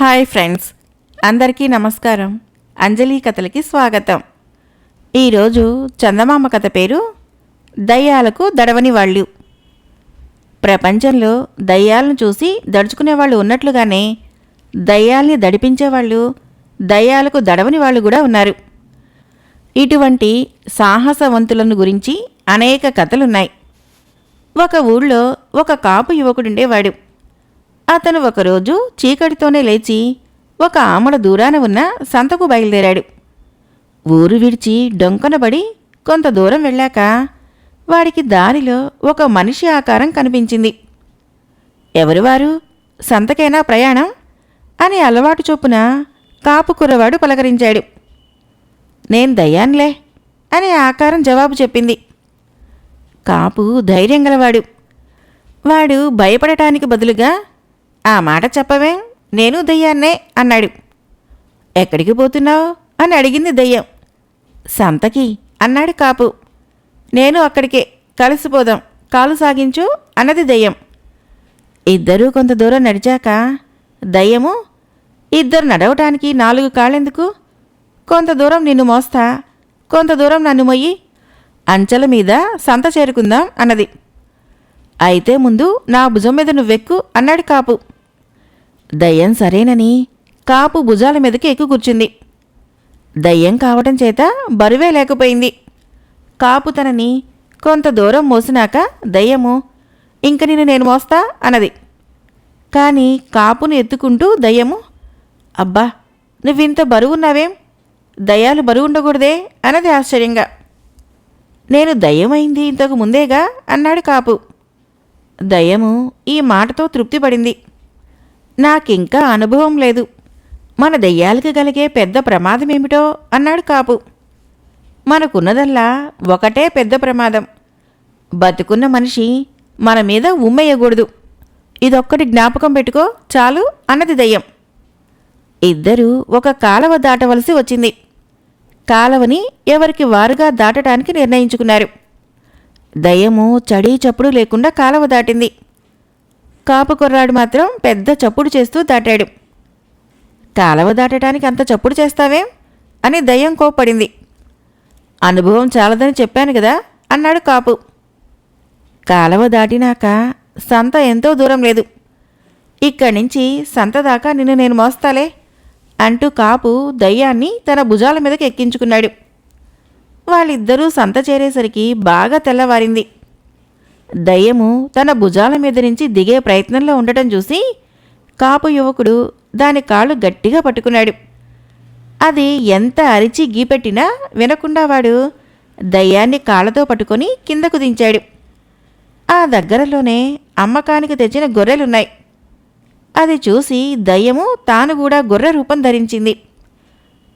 Hi friends అందరికీ నమస్కారం. అంజలి కథలకి స్వాగతం. ఈరోజు చందమామ కథ పేరు దయ్యాలకు దడవని వాళ్ళు. ప్రపంచంలో దయ్యాలను చూసి దడుచుకునే వాళ్ళు ఉన్నట్లుగానే దయ్యాల్ని దడిపించేవాళ్ళు దయ్యాలకు దడవని వాళ్ళు కూడా ఉన్నారు. ఇటువంటి సాహసవంతులను గురించి అనేక కథలున్నాయి. ఒక ఊళ్ళో ఒక కాపు యువకుడుండేవాడు. అతను ఒకరోజు చీకటితోనే లేచి ఒక ఆమడ దూరాన ఉన్న సంతకు బయలుదేరాడు. ఊరు విడిచి డొంకనబడి కొంత దూరం వెళ్ళాక వాడికి దారిలో ఒక మనిషి ఆకారం కనిపించింది. ఎవరు వారు? సంతకైనా ప్రయాణం? అని అలవాటు చొప్పున కాపు కుర్రవాడు పలకరించాడు. నేను దయ్యాన్లే అని ఆకారం జవాబు చెప్పింది. కాపు ధైర్యం గలవాడు. వాడు భయపడటానికి బదులుగా ఆ మాట చెప్పవే నేను దయ్యాన్నే అన్నాడు. ఎక్కడికి పోతున్నావు? అని అడిగింది దయ్యం. సంతకి అన్నాడు కాపు. నేను అక్కడికే కలిసిపోదాం కాలు సాగించు అన్నది దయ్యం. ఇద్దరూ కొంత దూరం నడిచాక దయ్యము ఇద్దరు నడవటానికి నాలుగు కాళ్ళెందుకు? కొంత దూరం నిన్ను మోస్తా కొంత దూరం నన్ను మొయ్యి అంచెల మీద సంత చేరుకుందాం అన్నది. అయితే ముందు నా భుజం మీద నువ్వెక్కు అన్నాడు కాపు. దయ్యం సరేనని కాపు భుజాల మీదకి ఎక్కు కూర్చుంది. దయ్యం కావటం చేత బరువే లేకపోయింది. కాపు తనని కొంత దూరం మోసినాక దయ్యము ఇంక నిన్ను నేను మోస్తా అన్నది. కానీ కాపును ఎత్తుకుంటూ దయ్యము అబ్బా నువ్వింత బరువున్నావేం? దయ్యాలు బరువు ఉండకూడదే అన్నది ఆశ్చర్యంగా. నేను దయ్యమైంది ఇంతకు ముందేగా అన్నాడు కాపు. దయ్యము ఈ మాటతో తృప్తిపడింది. నాకింకా అనుభవం లేదు. మన దెయ్యాలకి కలిగే పెద్ద ప్రమాదమేమిటో అన్నాడు కాపు. మనకున్నదల్లా ఒకటే పెద్ద ప్రమాదం. బతుకున్న మనిషి మన మీద ఉమ్మేయకూడదు. ఇదొక్కటి జ్ఞాపకం పెట్టుకో చాలు అన్నది దయ్యం. ఇద్దరూ ఒక కాలవ దాటవలసి వచ్చింది. కాలవని ఎవరికి వారుగా దాటడానికి నిర్ణయించుకున్నారు. దయ్యము చడీ చప్పుడు లేకుండా కాలవ దాటింది. కాపు కుర్రాడు మాత్రం పెద్ద చప్పుడు చేస్తూ దాటాడు. కాలవ దాటడానికి అంత చప్పుడు చేస్తావేం? అని దయ్యం కోపడింది అనుభవం చాలదని చెప్పాను కదా అన్నాడు కాపు. కాలవ దాటినాక సంత ఎంతో దూరం లేదు. ఇక్కడి నుంచి సంత దాకా నిన్ను నేను మోస్తాలే అంటూ కాపు దయ్యాన్ని తన భుజాల మీదకి ఎక్కించుకున్నాడు. వాళ్ళిద్దరూ సంత చేరేసరికి బాగా తెల్లవారింది. దయ్యము తన భుజాల మీద నుంచి దిగే ప్రయత్నంలో ఉండటం చూసి కాపు యువకుడు దాని కాళ్ళు గట్టిగా పట్టుకున్నాడు. అది ఎంత అరిచి గీపెట్టినా వినకుండా వాడు దయ్యాన్ని కాళ్ళతో పట్టుకొని కిందకు దించాడు. ఆ దగ్గరలోనే అమ్మకానికి తెచ్చిన గొర్రెలున్నాయి. అది చూసి దయ్యము తాను కూడా గొర్రె రూపం ధరించింది.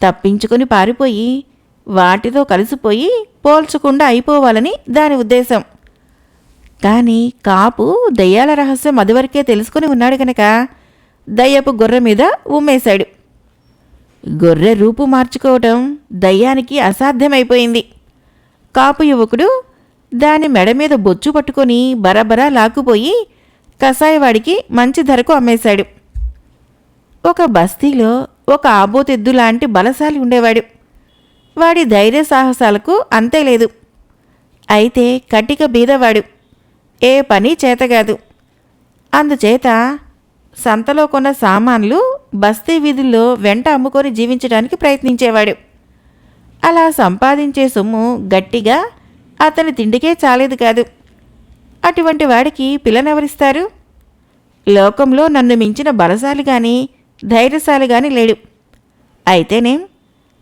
తప్పించుకొని పారిపోయి వాటితో కలిసిపోయి పోల్చకుండా అయిపోవాలని దాని ఉద్దేశం. కానీ కాపు దయ్యాల రహస్యం అదివరకే తెలుసుకుని ఉన్నాడు కనుక దయ్యపు గొర్రె మీద ఉమ్మేశాడు. గొర్రె రూపు మార్చుకోవటం దయ్యానికి అసాధ్యమైపోయింది. కాపు యువకుడు దాని మెడ మీద బొచ్చు పట్టుకొని బరబరా లాక్కుపోయి కషాయవాడికి మంచి ధరకు అమ్మేశాడు. ఒక బస్తీలో ఒక ఆబోతెద్దు లాంటి బలశాలి ఉండేవాడు. వాడి ధైర్య సాహసాలకు అంతే లేదు. అయితే కటిక బీదవాడు ఏ పని చేతగాదు. అందుచేత సంతలో కొన్న సామాన్లు బస్తీ వీధుల్లో వెంట అమ్ముకొని జీవించడానికి ప్రయత్నించేవాడు. అలా సంపాదించే సొమ్ము గట్టిగా అతని తిండికే చాలేదు కాదు. అటువంటి వాడికి పిల్లనెవరిస్తారు? లోకంలో నన్ను మించిన బలశాలి కానీ ధైర్యశాలి కానీ లేడు. అయితేనేం?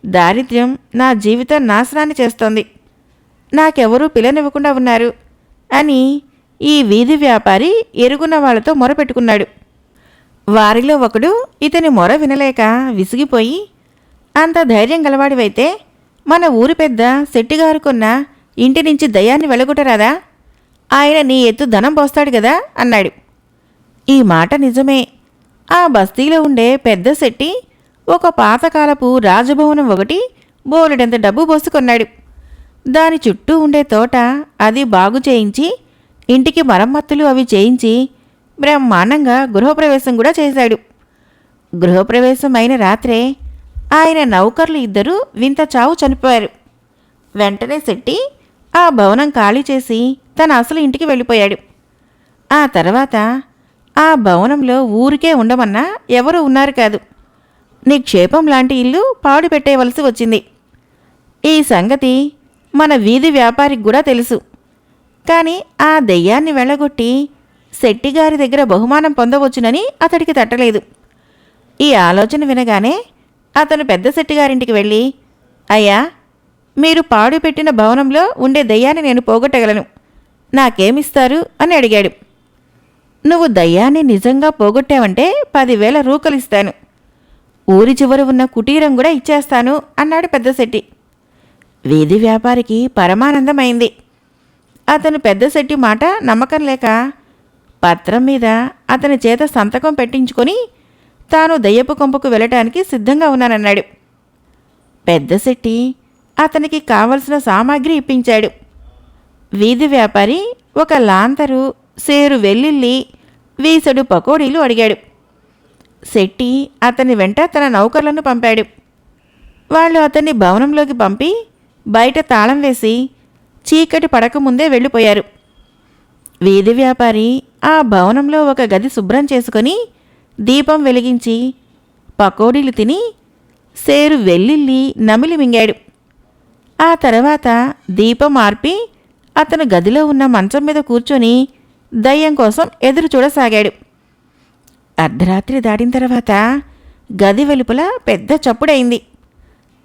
దారిద్ర్యం నా జీవితం నాశనాన్ని చేస్తోంది. నాకెవరూ పిల్లనివ్వకుండా ఉన్నారు. అని ఈ వీధి వ్యాపారి ఎరుగున్న వాళ్ళతో మొరపెట్టుకున్నాడు. వారిలో ఒకడు ఇతని మొర వినలేక విసిగిపోయి అంత ధైర్యం గలవాడివైతే మన ఊరి పెద్ద శెట్టిగారు కొన్న ఇంటి నుంచి దయాన్ని వెలగొట్టరాదా? ఆయన నీ ఎత్తు ధనం పోస్తాడు కదా అన్నాడు. ఈ మాట నిజమే. ఆ బస్తీలో ఉండే పెద్ద శెట్టి ఒక పాతకాలపు రాజభవనం ఒకటి బోలెడంత డబ్బు పోసుకొన్నాడు. దాని చుట్టూ ఉండే తోట అది బాగు చేయించి ఇంటికి మరమ్మత్తులు అవి చేయించి బ్రహ్మాండంగా గృహప్రవేశం కూడా చేశాడు. గృహప్రవేశం అయిన రాత్రే ఆయన నౌకర్లు ఇద్దరూ వింత చావు చనిపోయారు. వెంటనే శెట్టి ఆ భవనం ఖాళీ చేసి తన అసలు ఇంటికి వెళ్ళిపోయాడు. ఆ తర్వాత ఆ భవనంలో ఊరికే ఉండమన్నా ఎవరు ఉన్నారు కాదు. నిక్షేపం లాంటి ఇల్లు పాడు పెట్టేయవలసి వచ్చింది. ఈ సంగతి మన వీధి వ్యాపారికి కూడా తెలుసు. కానీ ఆ దెయ్యాన్ని వెళ్ళగొట్టి శెట్టిగారి దగ్గర బహుమానం పొందవచ్చునని అతడికి తట్టలేదు. ఈ ఆలోచన వినగానే అతను పెద్ద శెట్టిగారింటికి వెళ్ళి అయ్యా మీరు పాడు పెట్టిన భవనంలో ఉండే దయ్యాన్ని నేను పోగొట్టగలను. నాకేమిస్తారు? అని అడిగాడు. నువ్వు దయ్యాన్ని నిజంగా పోగొట్టావంటే పదివేల రూకలిస్తాను. ఊరి చివర ఉన్న కుటీరం కూడా ఇచ్చేస్తాను అన్నాడు పెద్దశెట్టి వీధి వ్యాపారికి పరమానందమైంది. అతను పెద్దశెట్టి మాట నమ్మకం లేక పత్రం మీద అతని చేత సంతకం పెట్టించుకొని తాను దయ్యపు కొంపకు వెళ్ళటానికి సిద్ధంగా ఉన్నానన్నాడు. పెద్దశెట్టి అతనికి కావలసిన సామాగ్రి ఇప్పించాడు. వీధి వ్యాపారి ఒక లాంతరు సేరు వెల్లుల్లి వీసడు పకోడీలు అడిగాడు. శెట్టి అతని వెంట తన నౌకర్లను పంపాడు. వాళ్ళు అతన్ని భవనంలోకి పంపి బయట తాళం వేసి చీకటి పడకముందే వెళ్ళిపోయారు. వీధి వ్యాపారి ఆ భవనంలో ఒక గది శుభ్రం చేసుకొని దీపం వెలిగించి పకోడీలు తిని సేరు వెల్లుల్లి నమిలి మింగాడు. ఆ తర్వాత దీపం ఆర్పి అతను గదిలో ఉన్న మంచం మీద కూర్చొని దయ్యం కోసం ఎదురు చూడసాగాడు. అర్ధరాత్రి దాటిన తర్వాత గది వెలుపల పెద్ద చప్పుడైంది.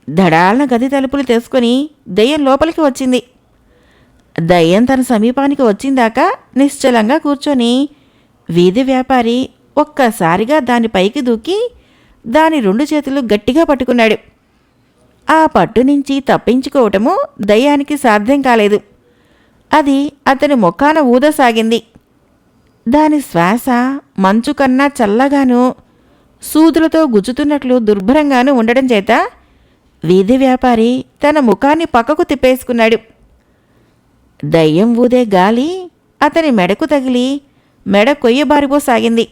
దడాలన గది తలుపులు తెసుకొని దయ్యం లోపలికి వచ్చింది. దయ్యం తన సమీపానికి వచ్చిందాక నిశ్చలంగా కూర్చొని వీధి వ్యాపారి ఒక్కసారిగా దాని పైకి దూకి దాని రెండు చేతులు గట్టిగా పట్టుకున్నాడు. ఆ పట్టు నుంచి తప్పించుకోవటము దయ్యానికి సాధ్యం కాలేదు. అది అతని ముఖాన ఊదసాగింది దాని శ్వాస మంచు కన్నా చల్లగాను సూదులతో గుచ్చుతున్నట్లు దుర్భరంగాను ఉండడం చేత వీధి వ్యాపారి తన ముఖాన్ని పక్కకు తిప్పేసుకున్నాడు. దయ్యం ఊదే గాలి అతని మెడకు తగిలి మెడ కొయ్యబారిపోసాగింది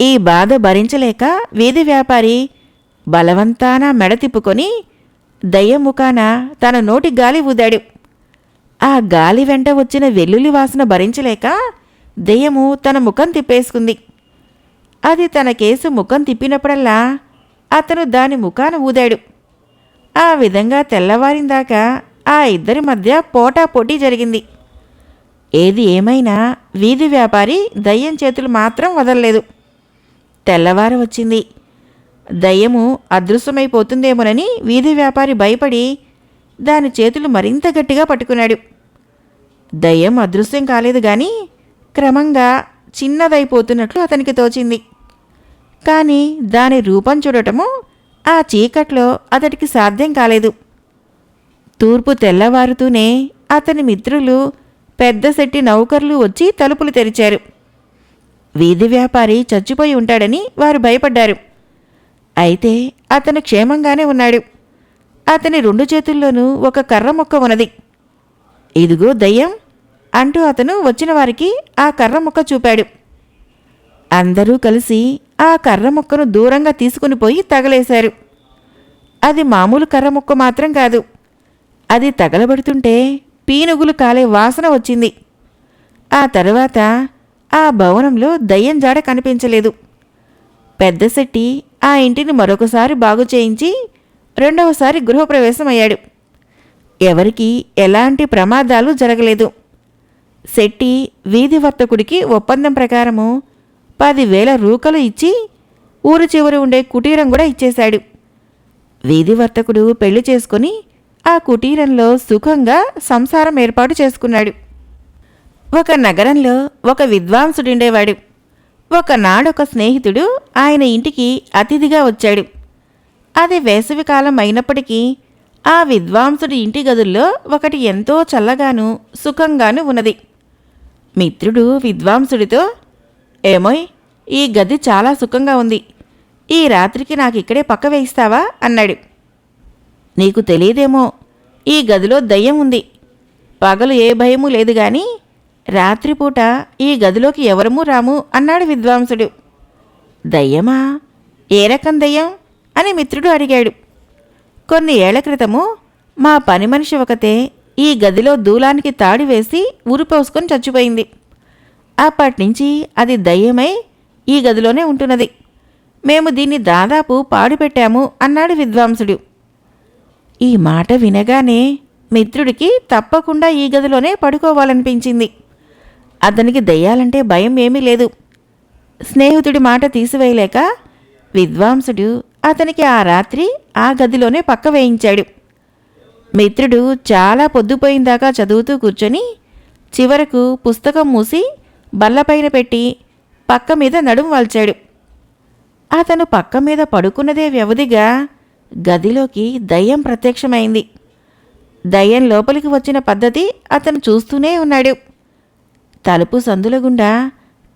ఈ బాధ భరించలేక వీధి వ్యాపారి బలవంతాన మెడ తిప్పుకొని దయ్యం ముఖాన తన నోటి గాలి ఊదాడు. ఆ గాలి వెంట వచ్చిన వెల్లుల్లి వాసన భరించలేక దెయ్యము తన ముఖం తిప్పేసుకుంది. అది తన కేసు ముఖం తిప్పినప్పుడల్లా అతను దాని ముఖాన ఊదాడు. ఆ విధంగా తెల్లవారిందాకా ఆ ఇద్దరి మధ్య పోటాపోటీ జరిగింది. ఏది ఏమైనా వీధి వ్యాపారి దయ్యం చేతులు మాత్రం వదలలేదు. తెల్లవారు వచ్చింది. దయ్యము అదృశ్యమైపోతుందేమోనని వీధి వ్యాపారి భయపడి దాని చేతులు మరింత గట్టిగా పట్టుకున్నాడు. దయ్యం అదృశ్యం కాలేదు కానీ క్రమంగా చిన్నదైపోతున్నట్లు అతనికి తోచింది. కానీ దాని రూపం చూడటము ఆ చీకట్లో అతడికి సాధ్యం కాలేదు. తూర్పు తెల్లవారుతూనే అతని మిత్రులు పెద్ద శెట్టి నౌకర్లు వచ్చి తలుపులు తెరిచారు. వీధి వ్యాపారి చచ్చిపోయి ఉంటాడని వారు భయపడ్డారు. అయితే అతను క్షేమంగానే ఉన్నాడు. అతని రెండు చేతుల్లోనూ ఒక కర్ర మొక్క ఉన్నది. ఇదిగో దయ్యం అంటూ అతను వచ్చిన వారికి ఆ కర్ర ముక్క చూపాడు. అందరూ కలిసి ఆ కర్ర ముక్కను దూరంగా తీసుకుని పోయి తగలేశారు. అది మామూలు కర్ర ముక్క మాత్రం కాదు. అది తగలబడుతుంటే పీనుగులు కాలే వాసన వచ్చింది. ఆ తర్వాత ఆ భవనంలో దయ్యం జాడ కనిపించలేదు. పెద్ద శెట్టి ఆ ఇంటిని మరొకసారి బాగు చేయించి రెండవసారి గృహప్రవేశం అయ్యాడు ఎవరికి ఎలాంటి ప్రమాదాలు జరగలేదు. శెట్టి వీధి వర్తకుడికి ఒప్పందం ప్రకారము పదివేల రూకలు ఇచ్చి ఊరు చివరి ఉండే కుటీరం కూడా ఇచ్చేశాడు. వీధి వర్తకుడు పెళ్ళి చేసుకుని ఆ కుటీరంలో సుఖంగా సంసారం ఏర్పాటు చేసుకున్నాడు. ఒక నగరంలో ఒక విద్వాంసుడుండేవాడు. ఒకనాడొక స్నేహితుడు ఆయన ఇంటికి అతిథిగా వచ్చాడు. అది వేసవికాలం అయినప్పటికీ ఆ విద్వాంసుడి ఇంటి గదుల్లో ఒకటి ఎంతో చల్లగాను సుఖంగాను ఉన్నది. మిత్రుడు విద్వాంసుడితో ఏమోయ్ ఈ గది చాలా సుఖంగా ఉంది. ఈ రాత్రికి నాకు ఇక్కడే పక్క వేయిస్తావా? అన్నాడు. నీకు తెలియదేమో ఈ గదిలో దయ్యం ఉంది. పగలు ఏ భయము లేదు గాని రాత్రిపూట ఈ గదిలోకి ఎవరమూ రాము అన్నాడు విద్వాంసుడు. దయ్యమా? ఏ రకం దయ్యం? అని మిత్రుడు అడిగాడు. కొన్ని ఏళ్ళ క్రితము మా పని మనిషి ఒకతే ఈ గదిలో దూలానికి తాడి వేసి ఊరిపోసుకొని చచ్చిపోయింది. అప్పటినుంచి అది దయ్యమై ఈ గదిలోనే ఉంటున్నది. మేము దీన్ని దాదాపు పాడుపెట్టాము అన్నాడు విద్వాంసుడు. ఈ మాట వినగానే మిత్రుడికి తప్పకుండా ఈ గదిలోనే పడుకోవాలనిపించింది. అతనికి దయ్యాలంటే భయం ఏమీ లేదు. స్నేహితుడి మాట తీసివేయలేక విద్వాంసుడు అతనికి ఆ రాత్రి ఆ గదిలోనే పక్క వేయించాడు. మిత్రుడు చాలా పొద్దుపోయిందాకా చదువుతూ కూర్చొని చివరకు పుస్తకం మూసి బల్లపైన పెట్టి పక్క మీద నడుం వాల్చాడు. అతను పక్క మీద పడుకున్నదే వ్యవధిగా గదిలోకి దయ్యం ప్రత్యక్షమైంది. దయ్యం లోపలికి వచ్చిన పద్ధతి అతను చూస్తూనే ఉన్నాడు. తలుపు సందుల గుండా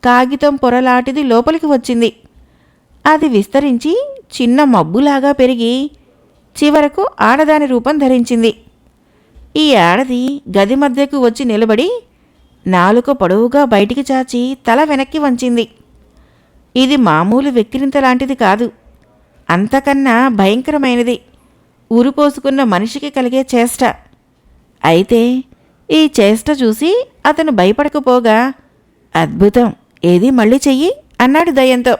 కాగితం పొరలాంటిది లోపలికి వచ్చింది. అది విస్తరించి చిన్న మబ్బులాగా పెరిగి చివరకు ఆడదాని రూపం ధరించింది. ఈ ఆడది గది మధ్యకు వచ్చి నిలబడి నాలుక పొడవుగా బయటికి చాచి తల వెనక్కి వంచింది. ఇది మామూలు వెక్కిరింత లాంటిది కాదు. అంతకన్నా భయంకరమైనది. ఊరుపోసుకున్న మనిషికి కలిగే చేష్ట. అయితే ఈ చేష్ట చూసి అతను భయపడకపోగా అద్భుతం! ఏది మళ్ళీ చెయ్యి? అన్నాడు దయ్యంతో.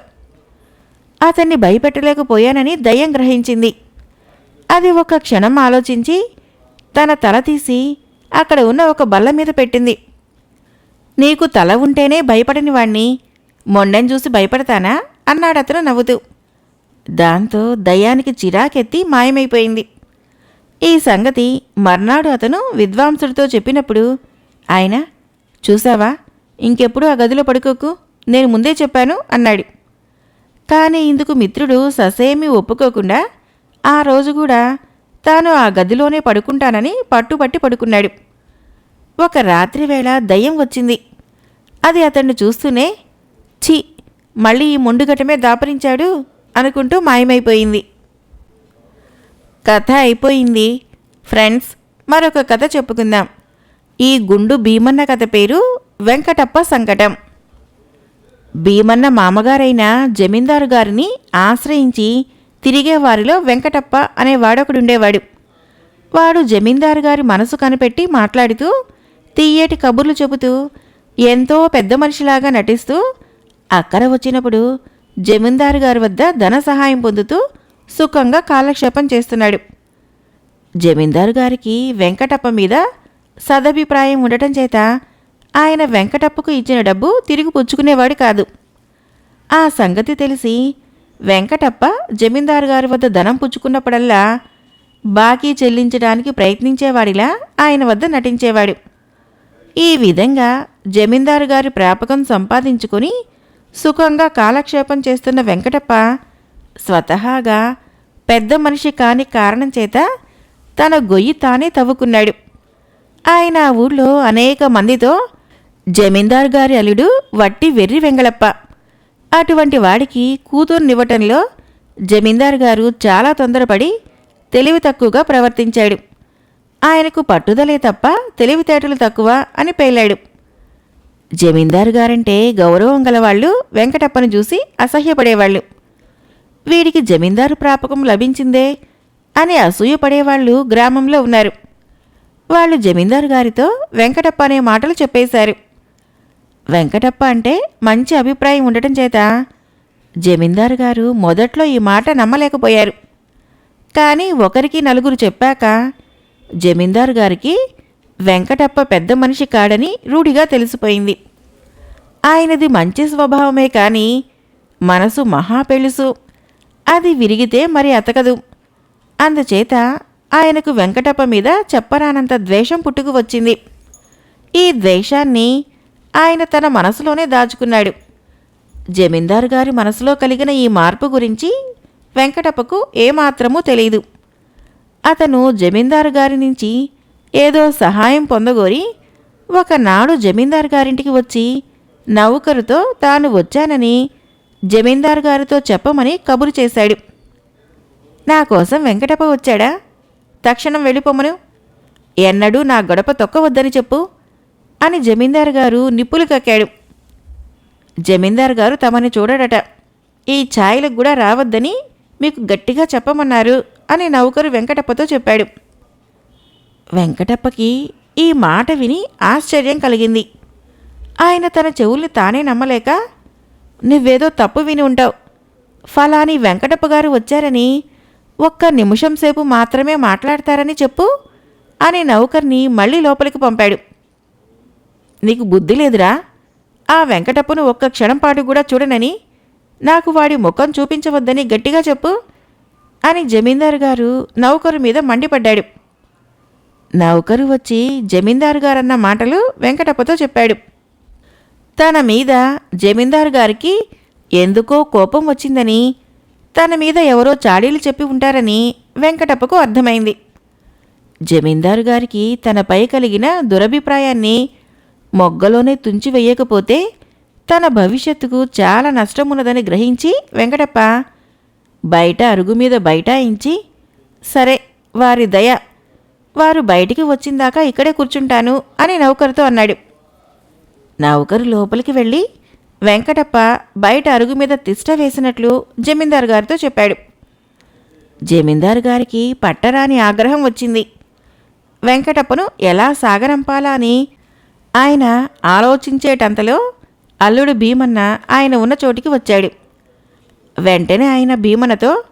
అతన్ని భయపెట్టలేకపోయానని దయ్యం గ్రహించింది. అది ఒక క్షణం ఆలోచించి తన తల తీసి అక్కడ ఉన్న ఒక బల్ల మీద పెట్టింది. నీకు తల ఉంటేనే భయపడని వాణ్ణి. మొండని చూసి భయపడతానా? అన్నాడతను నవ్వుతూ. దాంతో దయ్యానికి చిరాకెత్తి మాయమైపోయింది. ఈ సంగతి మర్నాడు అతను విద్వాంసుడితో చెప్పినప్పుడు ఆయన చూసావా? ఇంకెప్పుడు ఆ గదిలో పడుకోకు? నేను ముందే చెప్పాను అన్నాడు. కానీ ఇందుకు మిత్రుడు ససేమీ ఒప్పుకోకుండా ఆ రోజు కూడా తాను ఆ గదిలోనే పడుకుంటానని పట్టుబట్టి పడుకున్నాడు. ఒక రాత్రి వేళ దయ్యం వచ్చింది. అది అతన్ని చూస్తూనే ఛీ మళ్ళీ ఈ మొండుగటమే దాపరించాడు అనుకుంటూ మాయమైపోయింది. కథ అయిపోయింది. ఫ్రెండ్స్ మరొక కథ చెప్పుకుందాం. ఈ గుండు భీమన్న కథ పేరు వెంకటప్ప సంకటం. భీమన్న మామగారైన జమీందారు గారిని ఆశ్రయించి తిరిగే వారిలో వెంకటప్ప అనే వాడొకడుండేవాడు. వాడు జమీందారు గారి మనసు కనిపెట్టి మాట్లాడుతూ తీయేటి కబుర్లు చెబుతూ ఎంతో పెద్ద మనిషిలాగా నటిస్తూ అక్కర వచ్చినప్పుడు జమీందారు గారి వద్ద ధన సహాయం పొందుతూ సుఖంగా కాలక్షేపం చేస్తున్నాడు. జమీందారు గారికి వెంకటప్ప మీద సదభిప్రాయం ఉండటం చేత ఆయన వెంకటప్పకు ఇచ్చిన డబ్బు తిరిగి పుచ్చుకునేవాడు కాదు. ఆ సంగతి తెలిసి వెంకటప్ప జమీందారు గారి వద్ద ధనం పుచ్చుకున్నప్పుడల్లా బాకీ చెల్లించడానికి ప్రయత్నించేవాడిలా ఆయన వద్ద నటించేవాడు. ఈ విధంగా జమీందారు గారి ప్రాపకం సంపాదించుకుని సుఖంగా కాలక్షేపం చేస్తున్న వెంకటప్ప స్వతహాగా పెద్ద మనిషి కాని కారణం చేత తన గొయ్యి తానే తవ్వుకున్నాడు. ఆయన ఆ ఊళ్ళో అనేక మందితో జమీందారు గారి అల్లుడు వట్టి వెర్రి వెంగళప్ప అటువంటి వాడికి కూతుర్నివ్వటంలో జమీందారు గారు చాలా తొందరపడి తెలివి తక్కువగా ప్రవర్తించాడు. ఆయనకు పట్టుదలే తప్ప తెలివితేటలు తక్కువ అని పేలాడు. జమీందారు గారంటే గౌరవం గలవాళ్ళు వెంకటప్పను చూసి అసహ్యపడేవాళ్ళు. వీడికి జమీందారు ప్రాపకం లభించిందే అని అసూయపడేవాళ్ళు గ్రామంలో ఉన్నారు. వాళ్ళు జమీందారు గారితో వెంకటప్ప అనే మాటలు చెప్పేశారు. వెంకటప్ప అంటే మంచి అభిప్రాయం ఉండటం చేత జమీందారు గారు మొదట్లో ఈ మాట నమ్మలేకపోయారు. కానీ ఒకరికి నలుగురు చెప్పాక జమీందారు గారికి వెంకటప్ప పెద్ద మనిషి కాడని రూఢిగా తెలిసిపోయింది. ఆయనది మంచి స్వభావమే కానీ మనసు మహా పెళుసు అది విరిగితే మరి అతకదు. అందుచేత ఆయనకు వెంకటప్ప మీద చెప్పరానంత ద్వేషం పుట్టుకు వచ్చింది ఈ ద్వేషాన్ని ఆయన తన మనసులోనే దాచుకున్నాడు. జమీందారు గారి మనసులో కలిగిన ఈ మార్పు గురించి వెంకటప్పకు ఏమాత్రమూ తెలియదు అతను జమీందారు గారి నుంచి ఏదో సహాయం పొందగోరి ఒకనాడు జమీందారు గారింటికి వచ్చి నౌకరుతో తాను వచ్చానని జమీందారు గారితో చెప్పమని కబురు చేశాడు. నా కోసం వెంకటప్ప వచ్చాడా? తక్షణం వెళ్ళిపోమను ఎన్నడూ నా గడప తొక్కవద్దని చెప్పు. అని జమీందారు గారు నిప్పులు కక్కాడు. జమీందారు గారు తమని చూడడట ఈ ఛాయలకు కూడా రావద్దని మీకు గట్టిగా చెప్పమన్నారు అని నౌకరు వెంకటప్పతో చెప్పాడు. వెంకటప్పకి ఈ మాట విని ఆశ్చర్యం కలిగింది. ఆయన తన చెవుల్ని తానే నమ్మలేక నువ్వేదో తప్పు విని ఉంటావు. ఫలాని వెంకటప్ప గారు వచ్చారని ఒక్క నిమిషం సేపు మాత్రమే మాట్లాడతారని చెప్పు అని నౌకర్ని మళ్ళీ లోపలికి పంపాడు. నీకు బుద్ధి లేదురా? ఆ వెంకటప్పను ఒక్క క్షణం పాటు కూడా చూడనని నాకు వాడి ముఖం చూపించవద్దని గట్టిగా చెప్పు అని జమీందారు గారు నౌకరు మీద మండిపడ్డాడు. నౌకరు వచ్చి జమీందారు గారన్న మాటలు వెంకటప్పతో చెప్పాడు. తన మీద జమీందారు గారికి ఎందుకో కోపం వచ్చిందని తన మీద ఎవరో చాడీలు చెప్పి ఉంటారని వెంకటప్పకు అర్థమైంది. జమీందారు గారికి తనపై కలిగిన దురభిప్రాయాన్ని మొగ్గలోనే తుంచి వేయకపోతే తన భవిష్యత్తుకు చాలా నష్టమున్నదని గ్రహించి వెంకటప్ప బయట అరుగు మీద బైఠాయించి సరే వారి దయ వారు బయటికి వచ్చిందాకా ఇక్కడే కూర్చుంటాను అని నౌకరుతో అన్నాడు. నౌకరు లోపలికి వెళ్ళి వెంకటప్ప బయట అరుగు మీద తిష్ట వేసినట్లు జమీందారు గారితో చెప్పాడు. జమీందారు గారికి పట్టరాని ఆగ్రహం వచ్చింది. వెంకటప్పను ఎలా సాగరంపాలా అని ఆయన ఆలోచించేటంతలో అల్లుడు భీమన్న ఆయన ఉన్న చోటికి వచ్చాడు. వెంటనే ఆయన భీమన్నతో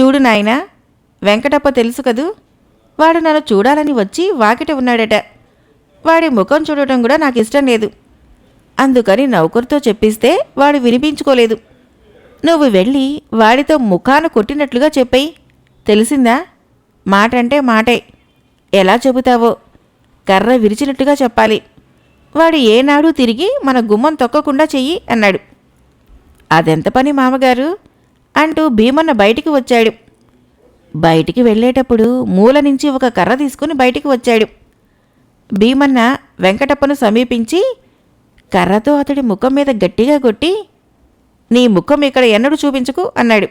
చూడు నాయన వెంకటప్ప తెలుసు కదూ? వాడు నన్ను చూడాలని వచ్చి వాకిట ఉన్నాడట. వాడి ముఖం చూడటం కూడా నాకు ఇష్టం లేదు. అందుకని నౌకరుతో చెప్పిస్తే వాడు వినిపించుకోలేదు. నువ్వు వెళ్ళి వాడితో ముఖాను కొట్టినట్లుగా చెప్పేయి. తెలిసిందా? మాట అంటే మాటే. ఎలా చెబుతావో? కర్ర విరిచినట్టుగా చెప్పాలి. వాడు ఏనాడు తిరిగి మన గుమ్మం తొక్కకుండా చెయ్యి అన్నాడు. అదెంత పని మామగారు? అంటూ భీమన్న బయటికి వచ్చాడు. బయటికి వెళ్ళేటప్పుడు మూల నుంచి ఒక కర్ర తీసుకుని బయటికి వచ్చాడు. భీమన్న వెంకటప్పను సమీపించి కర్రతో అతడి ముఖం మీద గట్టిగా కొట్టి నీ ముఖం ఇక్కడ ఎన్నడూ చూపించుకు అన్నాడు.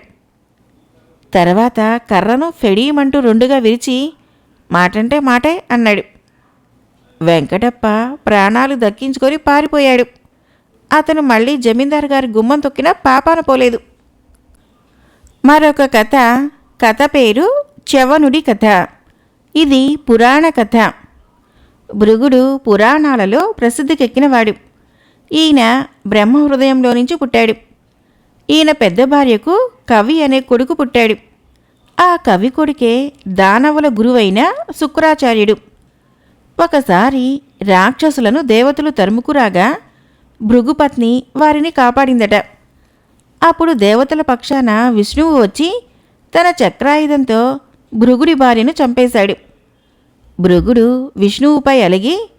తర్వాత కర్రను ఫెడీమంటూ రెండుగా విరిచి మాటంటే మాటే అన్నాడు. వెంకటప్ప ప్రాణాలు దక్కించుకొని పారిపోయాడు. అతను మళ్ళీ జమీందారు గారి గుమ్మం తొక్కినా పాపాన పోలేదు. మరొక కథ కథ పేరు చెవనుడి కథ. ఇది పురాణ కథ. భృగుడు పురాణాలలో ప్రసిద్ధికెక్కినవాడు. ఈయన బ్రహ్మ హృదయంలో నుంచి పుట్టాడు. ఈయన పెద్ద భార్యకు కవి అనే కొడుకు పుట్టాడు. ఆ కవి కొడుకే దానవుల గురువైన శుక్రాచార్యుడు. ఒకసారి రాక్షసులను దేవతలు తరుముకురాగా భృగుపత్ని వారిని కాపాడిందట. అప్పుడు దేవతల పక్షాన విష్ణువు వచ్చి తన చక్రాయుధంతో భృగుడి భార్యను చంపేశాడు. భృగుడు విష్ణువుపై అలిగి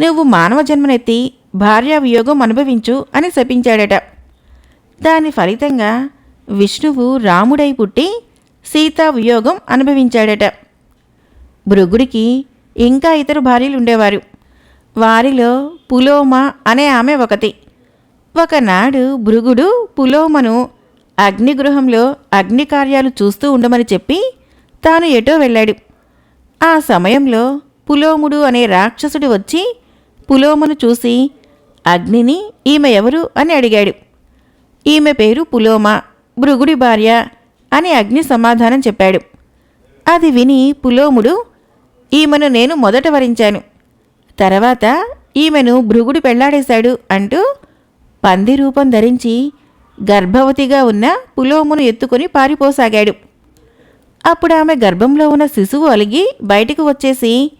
నువ్వు మానవ జన్మనెత్తి భార్యావియోగం అనుభవించు అని శపించాడట. దాని ఫలితంగా విష్ణువు రాముడై పుట్టి సీతా వియోగం అనుభవించాడట. భృగుడికి ఇంకా ఇతరు భార్యలు ఉండేవారు. వారిలో పులోమ అనే ఆమె ఒకటి. ఒకనాడు భృగుడు పులోమను అగ్నిగృహంలో అగ్ని కార్యాలు చూస్తూ ఉండమని చెప్పి తాను ఎటో వెళ్ళాడు. ఆ సమయంలో పులోముడు అనే రాక్షసుడు వచ్చి పులోమను చూసి అగ్నిని ఈమె ఎవరు? అని అడిగాడు. ఈమె పేరు పులోమ భృగుడి భార్య అని అగ్ని సమాధానం చెప్పాడు. అది విని పులోముడు ఈమెను నేను మొదట వరించాను. తర్వాత ఈమెను భృగుడు పెళ్ళాడేశాడు అంటూ పంది రూపం ధరించి గర్భవతిగా ఉన్న పులోమును ఎత్తుకుని పారిపోసాగాడు. అప్పుడు ఆమె గర్భంలో ఉన్న శిశువు అలిగి బయటకు వచ్చేసి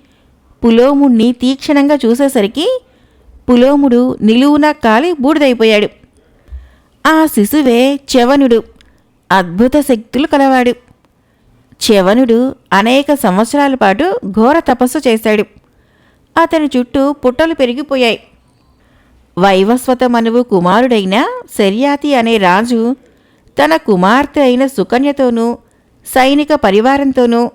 పులోముణ్ణి తీక్షణంగా చూసేసరికి పులోముడు నిలువున కాలి బూడిదైపోయాడు. ఆ శిశువే చవనుడు అద్భుత శక్తులు కలవాడు. చ్యవనుడు అనేక సంవత్సరాల పాటు ఘోర తపస్సు చేశాడు. అతని చుట్టూ పుట్టలు పెరిగిపోయాయి. వైవస్వత మనువు కుమారుడైన శర్యాతి అనే రాజు తన కుమార్తె అయిన సుకన్యతోనూ సైనిక పరివారంతోనూ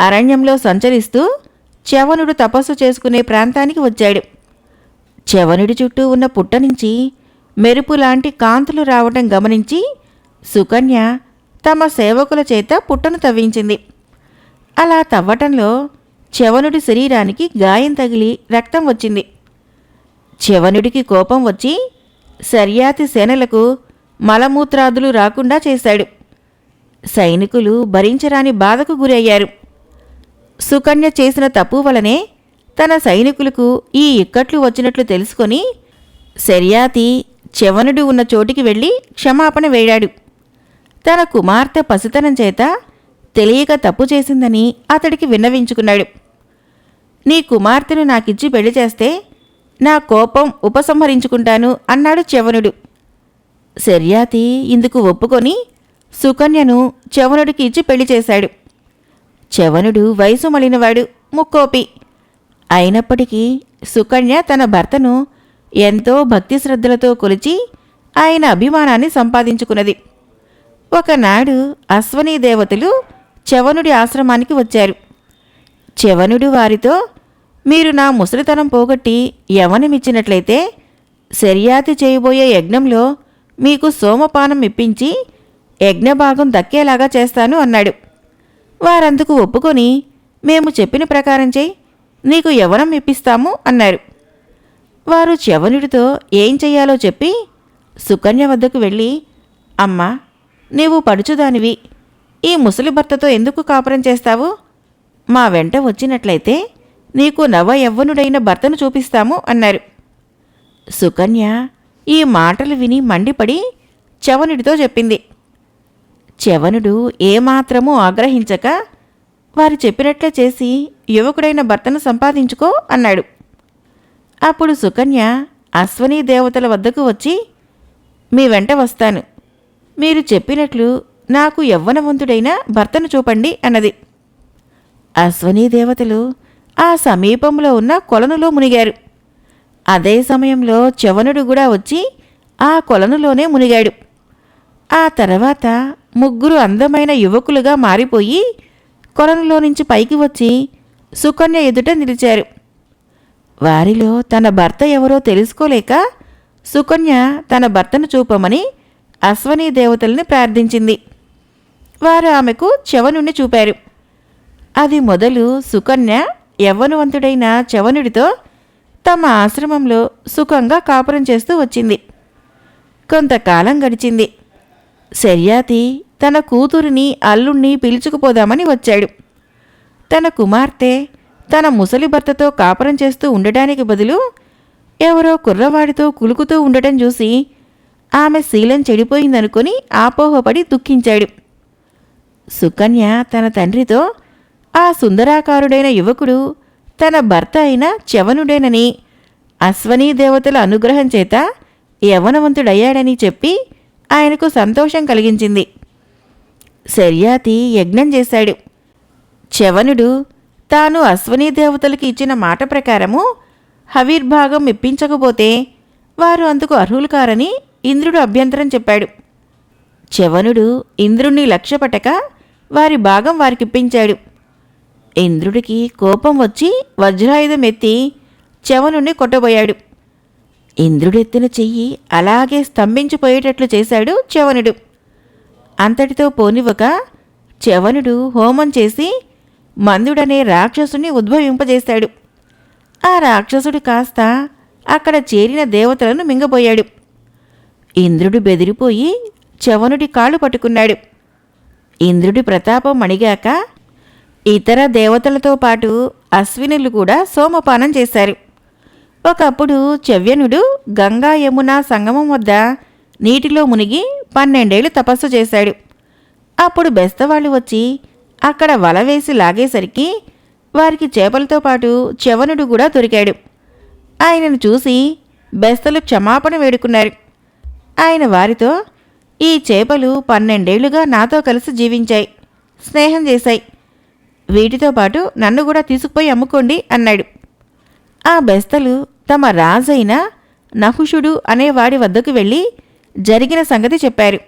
అరణ్యంలో సంచరిస్తూ చవనుడు తపస్సు చేసుకునే ప్రాంతానికి వచ్చాడు. చవనుడి చుట్టూ ఉన్న పుట్ట నుంచి మెరుపులాంటి కాంతులు రావటం గమనించి సుకన్య తమ సేవకుల చేత పుట్టను తవ్వించింది. అలా తవ్వటంలో చవనుడి శరీరానికి గాయం తగిలి రక్తం వచ్చింది. చవనుడికి కోపం వచ్చి సర్యాతి సేనలకు మలమూత్రాదులు రాకుండా చేశాడు. సైనికులు భరించరాని బాధకు గురయ్యారు. సుకన్య చేసిన తప్పు వలనే తన సైనికులకు ఈ ఇక్కట్లు వచ్చినట్లు తెలుసుకొని శర్యాతి చెవనుడు ఉన్న చోటికి వెళ్ళి క్షమాపణ వేడాడు. తన కుమార్తె పసితనం చేత తెలియక తప్పు చేసిందని అతడికి విన్నవించుకున్నాడు. నీ కుమార్తెను నాకిచ్చి పెళ్ళి చేస్తే నా కోపం ఉపసంహరించుకుంటాను అన్నాడు చవనుడు శర్యాతి ఇందుకు ఒప్పుకొని సుకన్యను చవనుడికి ఇచ్చి పెళ్ళి చేశాడు. చవనుడు వయసు మలినవాడు ముక్కోపి. అయినప్పటికీ సుకన్య తన భర్తను ఎంతో భక్తి శ్రద్ధలతో కొలిచి ఆయన అభిమానాన్ని సంపాదించుకున్నది. ఒకనాడు అశ్వనీ దేవతలు చవనుడి ఆశ్రమానికి వచ్చారు. చవనుడు వారితో మీరు నా ముసలితనం పోగొట్టి యవనమిచ్చినట్లయితే శర్యాతి చేయబోయే యజ్ఞంలో మీకు సోమపానం ఇప్పించి యజ్ఞభాగం దక్కేలాగా చేస్తాను అన్నాడు. వారందుకు ఒప్పుకొని మేము చెప్పిన ప్రకారం చేయి నీకు యవనం ఇప్పిస్తాము అన్నారు. వారు చవనుడితో ఏం చెయ్యాలో చెప్పి సుకన్య వద్దకు వెళ్ళి అమ్మా నీవు పడుచుదానివి. ఈ ముసలి భర్తతో ఎందుకు కాపురం చేస్తావు? మా వెంట వచ్చినట్లయితే నీకు నవ యవ్వనుడైన భర్తను చూపిస్తాము అన్నారు. సుకన్య ఈ మాటలు విని మండిపడి చవనుడితో చెప్పింది. చవనుడు ఏమాత్రమూ ఆగ్రహించక వారు చెప్పినట్లే చేసి యువకుడైన భర్తను సంపాదించుకో అన్నాడు. అప్పుడు సుకన్య అశ్వనీ దేవతల వద్దకు వచ్చి మీ వెంట వస్తాను. మీరు చెప్పినట్లు నాకు యవ్వనవంతుడైన భర్తను చూపండి అన్నది. అశ్వనీ దేవతలు ఆ సమీపంలో ఉన్న కొలనులో మునిగారు. అదే సమయంలో చవనుడు కూడా వచ్చి ఆ కొలనులోనే మునిగాడు. ఆ తర్వాత ముగ్గురు అందమైన యువకులుగా మారిపోయి కొలనులో నుంచి పైకి వచ్చి సుకన్య ఎదుట నిలిచారు. వారిలో తన భర్త ఎవరో తెలుసుకోలేక సుకన్య తన భర్తను చూపమని అశ్వనీ దేవతల్ని ప్రార్థించింది. వారు ఆమెకు చవనుణ్ణి చూపారు. అది మొదలు సుకన్య యవ్వనవంతుడైన చవనుడితో తమ ఆశ్రమంలో సుఖంగా కాపురం చేస్తూ వచ్చింది. కొంతకాలం గడిచింది. శర్యాతి తన కూతురిని అల్లుణ్ణి పిలుచుకుపోదామని వచ్చాడు. తన కుమార్తె తన ముసలి భర్తతో కాపురం చేస్తూ ఉండటానికి బదులు ఎవరో కుర్రవాడితో కులుకుతూ ఉండటం చూసి ఆమె శీలం చెడిపోయిందనుకొని ఆపోహపడి దుఃఖించాడు. సుకన్య తన తండ్రితో ఆ సుందరాకారుడైన యువకుడు తన భర్త అయిన చవనుడేనని అశ్వనీ దేవతల అనుగ్రహం చేత యవనవంతుడయ్యాడని చెప్పి ఆయనకు సంతోషం కలిగించింది. శర్యాతి యజ్ఞం చేశాడు. చవనుడు తాను అశ్వనీ దేవతలకు ఇచ్చిన మాట ప్రకారము హవీర్భాగం ఇప్పించకపోతే వారు అందుకు అర్హులు కారని ఇంద్రుడు అభ్యంతరం చెప్పాడు. చవనుడు ఇంద్రుణ్ణి లక్ష్యపట్టక వారి భాగం వారికిప్పించాడు. ఇంద్రుడికి కోపం వచ్చి వజ్రాయుధం ఎత్తి చవనుణ్ణి కొట్టబోయాడు. ఇంద్రుడెత్తిన చెయ్యి అలాగే స్తంభించిపోయేటట్లు చేశాడు చవనుడు. అంతటితో పోనివ్వక చవనుడు హోమం చేసి మందుడనే రాక్షసుని ఉద్భవింపజేశాడు ఆ రాక్షసుడు కాస్త అక్కడ చేరిన దేవతలను మింగబోయాడు. ఇంద్రుడు బెదిరిపోయి చవనుడి కాళ్ళు పట్టుకున్నాడు. ఇంద్రుడి ప్రతాపం అణిగాక ఇతర దేవతలతో పాటు అశ్వినులు కూడా సోమపానం చేశారు. ఒకప్పుడు చవ్యనుడు గంగా యమున సంగమం వద్ద నీటిలో మునిగి పన్నెండేళ్ళు తపస్సు చేశాడు. అప్పుడు బెస్తవాళ్ళు వచ్చి అక్కడ వల వేసి లాగేసరికి వారికి చేపలతో పాటు చవనుడు కూడా దొరికాడు. ఆయనను చూసి బెస్తలు క్షమాపణ వేడుకున్నారు. ఆయన వారితో ఈ చేపలు పన్నెండేళ్ళుగా నాతో కలిసి జీవించాయి స్నేహం చేశాయి. వీటితో పాటు నన్ను కూడా తీసుకుపోయి అమ్ముకోండి అన్నాడు. ఆ బెస్తలు తమ రాజైన నహుషుడు అనే వాడి వద్దకు వెళ్ళి జరిగిన సంగతి చెప్పారు.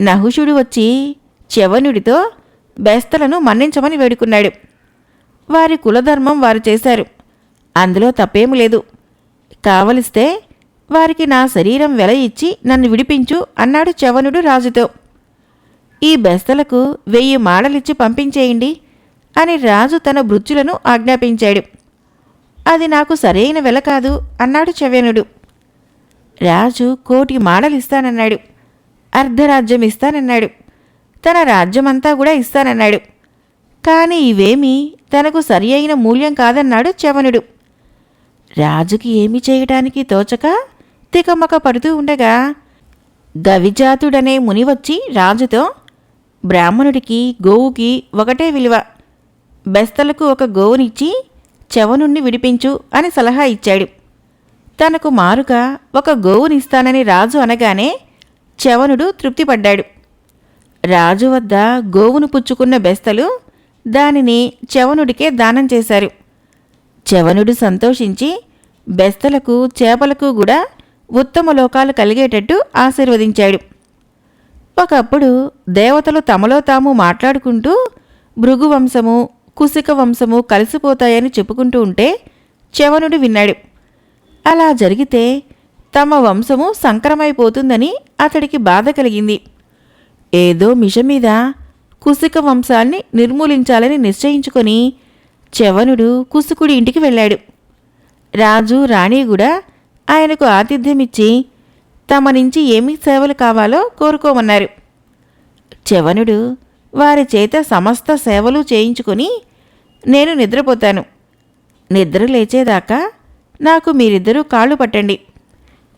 నహుషుడు వచ్చి చవనుడితో బెస్తలను మన్నించమని వేడుకున్నాడు. వారి కులధర్మం వారు చేశారు. అందులో తప్పేమీ లేదు. కావలిస్తే వారికి నా శరీరం వెల ఇచ్చి నన్ను విడిపించు అన్నాడు చవనుడు రాజుతో. ఈ బెస్తలకు వెయ్యి మాడలిచ్చి పంపించేయండి అని రాజు తన భృత్యులను ఆజ్ఞాపించాడు. అది నాకు సరైన వెల కాదు అన్నాడు చవ్యనుడు రాజు కోటి మాడలిస్తానన్నాడు. అర్ధరాజ్యం ఇస్తానన్నాడు. తన రాజ్యమంతా కూడా ఇస్తానన్నాడు. కానీ ఇవేమీ తనకు సరి అయిన మూల్యం కాదన్నాడు చవనుడు. రాజుకి ఏమి చేయటానికి తోచక తికమక పడుతూ ఉండగా గవిజాతుడనే ముని వచ్చి రాజుతో బ్రాహ్మణుడికి గోవుకి ఒకటే విలువ. బెస్తలకు ఒక గోవునిచ్చి చెవనుణ్ణి విడిపించు అని సలహా ఇచ్చాడు. తనకు మారుగా ఒక గోవునిస్తానని రాజు అనగానే చవనుడు తృప్తిపడ్డాడు. రాజు వద్ద గోవును పుచ్చుకున్న బెస్తలు దానిని చవనుడికే దానం చేశారు. చవనుడు సంతోషించి బెస్తలకు చేపలకు కూడా ఉత్తమ లోకాలు కలిగేటట్టు ఆశీర్వదించాడు. ఒకప్పుడు దేవతలు తమలో తాము మాట్లాడుకుంటూ భృగువంశము కుసిక వంశము కలిసిపోతాయని చెప్పుకుంటూ ఉంటే చవనుడు విన్నాడు. అలా జరిగితే తమ వంశము సంకరమైపోతుందని అతడికి బాధ కలిగింది. ఏదో మిష మీద కుసిక వంశాన్ని నిర్మూలించాలని నిశ్చయించుకొని చవనుడు కుసుకుడి ఇంటికి వెళ్ళాడు. రాజు రాణి కూడా ఆయనకు ఆతిథ్యమిచ్చి తమ నుంచి ఏమి సేవలు కావాలో కోరుకోమన్నారు. చవనుడు వారి చేత సమస్త సేవలు చేయించుకొని నేను నిద్రపోతాను. నిద్ర లేచేదాకా నాకు మీరిద్దరూ కాళ్ళు పట్టండి.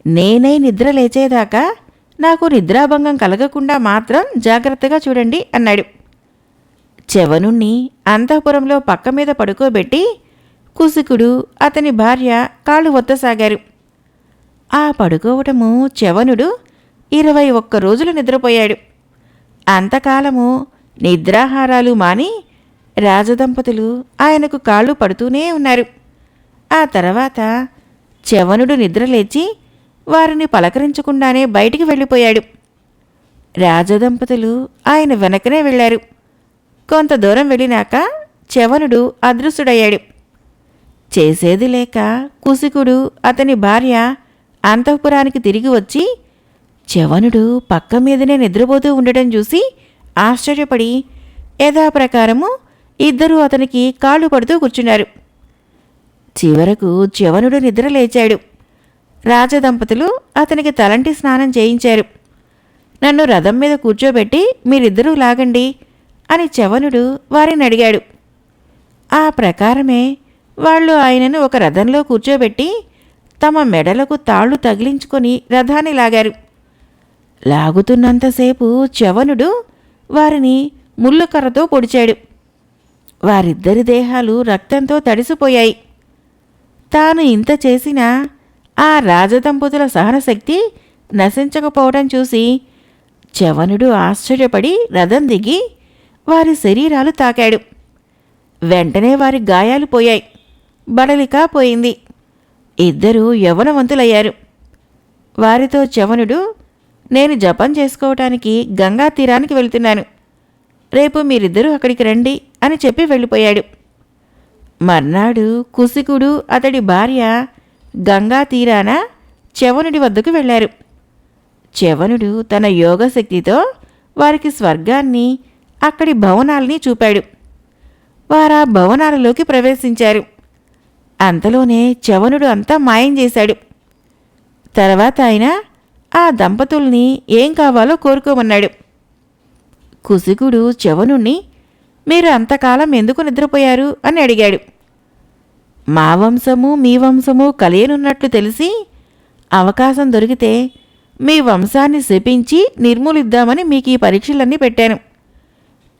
నేనై నిద్ర లేచేదాకా నాకు నిద్రాభంగం కలగకుండా మాత్రం జాగ్రత్తగా చూడండి అన్నాడు. చవనుణ్ణి అంతఃపురంలో పక్క మీద పడుకోబెట్టి కుసుకుడు అతని భార్య కాళ్ళు ఒత్తసాగారు. ఆ పడుకోవటము చెవనుడు ఇరవై ఒక్క రోజులు నిద్రపోయాడు. అంతకాలము నిద్రాహారాలు మాని రాజదంపతులు ఆయనకు కాళ్ళు పడుతూనే ఉన్నారు. ఆ తర్వాత చవనుడు నిద్రలేచి వారిని పలకరించకుండానే బయటికి వెళ్ళిపోయాడు. రాజదంపతులు ఆయన వెనకనే వెళ్ళారు. కొంత దూరం వెళ్ళినాక చవనుడు అదృశ్యుడయ్యాడు. చేసేది లేక కుసికుడు అతని భార్య అంతఃపురానికి తిరిగి వచ్చి చవనుడు పక్క మీదనే నిద్రపోతూ ఉండటం చూసి ఆశ్చర్యపడి యథాప్రకారము ఇద్దరూ అతనికి కాళ్ళు పడుతూ కూర్చున్నారు. చివరకు చవనుడు నిద్ర లేచాడు. రాజదంపతులు అతనికి తలంటి స్నానం చేయించారు. నన్ను రథం మీద కూర్చోబెట్టి మీరిద్దరూ లాగండి అని చవనుడు వారిని అడిగాడు. ఆ ప్రకారమే వాళ్ళు ఆయనను ఒక రథంలో కూర్చోబెట్టి తమ మెడలకు తాళ్ళు తగిలించుకొని రథాన్ని లాగారు. లాగుతున్నంతసేపు చవనుడు వారిని ముళ్ళుకర్రతో పొడిచాడు. వారిద్దరి దేహాలు రక్తంతో తడిసిపోయాయి. తాను ఇంత చేసినా ఆ రాజదంపతుల సహనశక్తి నశించకపోవడం చూసి చవనుడు ఆశ్చర్యపడి రథం దిగి వారి శరీరాలు తాకాడు. వెంటనే వారి గాయాలు పోయాయి. బడలికా పోయింది. ఇద్దరూ యవనవంతులయ్యారు. వారితో చవనుడు నేను జపం చేసుకోవటానికి గంగా తీరానికి వెళ్తున్నాను. రేపు మీరిద్దరూ అక్కడికి రండి అని చెప్పి వెళ్ళిపోయాడు. మర్నాడు కుసికుడు అతడి భార్య గంగా తీరాన చవనుడి వద్దకు వెళ్ళారు. చవనుడు తన యోగశక్తితో వారికి స్వర్గాన్ని అక్కడి భవనాల్ని చూపాడు. వారా భవనాలలోకి ప్రవేశించారు. అంతలోనే చవనుడు అంతా మాయం చేశాడు. తర్వాత ఆయన ఆ దంపతుల్ని ఏం కావాలో కోరుకోమన్నాడు. కుసికుడు చవనుణ్ణి మీరు అంతకాలం ఎందుకు నిద్రపోయారు? అని అడిగాడు. మా వంశము మీ వంశము కలియనున్నట్లు తెలిసి అవకాశం దొరికితే మీ వంశాన్ని శపించి నిర్మూలిద్దామని మీకు ఈ పరీక్షలన్నీ పెట్టాను.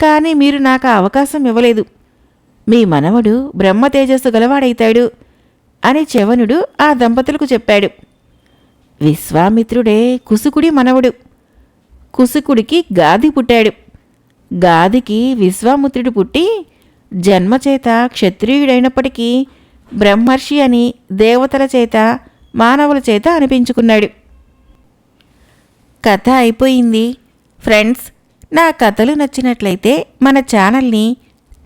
కానీ మీరు నాకు ఆ అవకాశం ఇవ్వలేదు. మీ మనవడు బ్రహ్మ తేజస్సు గలవాడైతాడు అని చవనుడు ఆ దంపతులకు చెప్పాడు. విశ్వామిత్రుడే కుసుకుడి మనవడు. కుసుకుడికి గాది పుట్టాడు. గాదికి విశ్వామిత్రుడు పుట్టి జన్మచేత క్షత్రియుడైనప్పటికీ బ్రహ్మర్షి అని దేవతల చేత మానవుల చేత అనిపించుకున్నాడు. కథ అయిపోయింది. ఫ్రెండ్స్ నా కథలు నచ్చినట్లయితే మన ఛానల్ని